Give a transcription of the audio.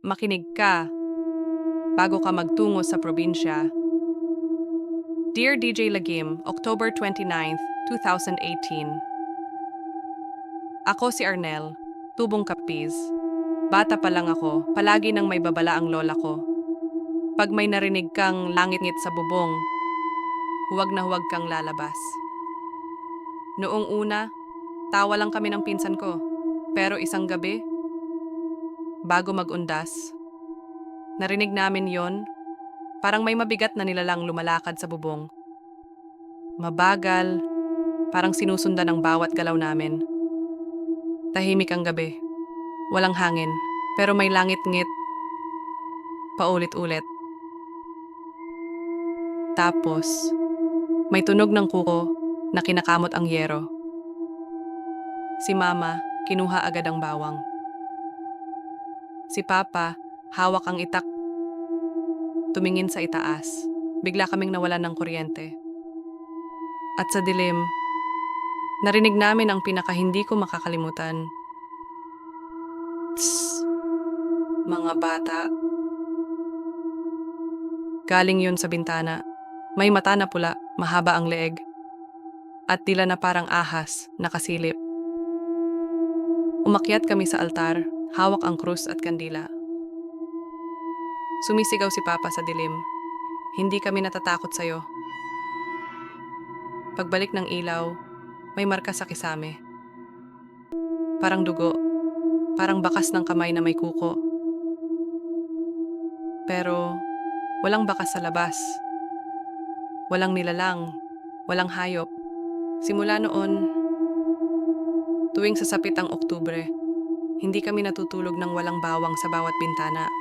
makinig ka bago ka magtungo sa probinsya. Dear DJ Lagim, October 29, 2018 Ako si Arnel, tubong kapiz. Bata pa lang ako, palagi nang may babala ang lola ko. Pag may narinig kang langit-ngit sa bubong, huwag na huwag kang lalabas. Noong una, tawa lang kami ng pinsan ko. Pero isang gabi, bago magundas, narinig namin yon, parang may mabigat na nilalang lumalakad sa bubong. Mabagal, parang sinusundan ang bawat galaw namin. Tahimik ang gabi. Walang hangin, pero may langit-ngit. Paulit-ulit. Tapos, may tunog ng kuko na kinakamot ang yero. Si Mama, kinuha agad ang bawang. Si Papa, hawak ang itak. Tumingin sa itaas. Bigla kaming nawalan ng kuryente. At sa dilim, narinig namin ang pinaka hindi ko makakalimutan. Tss, mga bata. Galing yun sa bintana. May mata na pula, mahaba ang leeg. At tila na parang ahas, nakasilip. Umakyat kami sa altar, hawak ang krus at kandila. Sumisigaw si Papa sa dilim. Hindi kami natatakot sa'yo. Pagbalik ng ilaw, may marka sa kisame. Parang dugo, parang bakas ng kamay na may kuko. Pero walang bakas sa labas. Walang nilalang, walang hayop. Simula noon, tuwing sasapit ang Oktubre, hindi kami natutulog ng walang bawang sa bawat bintana.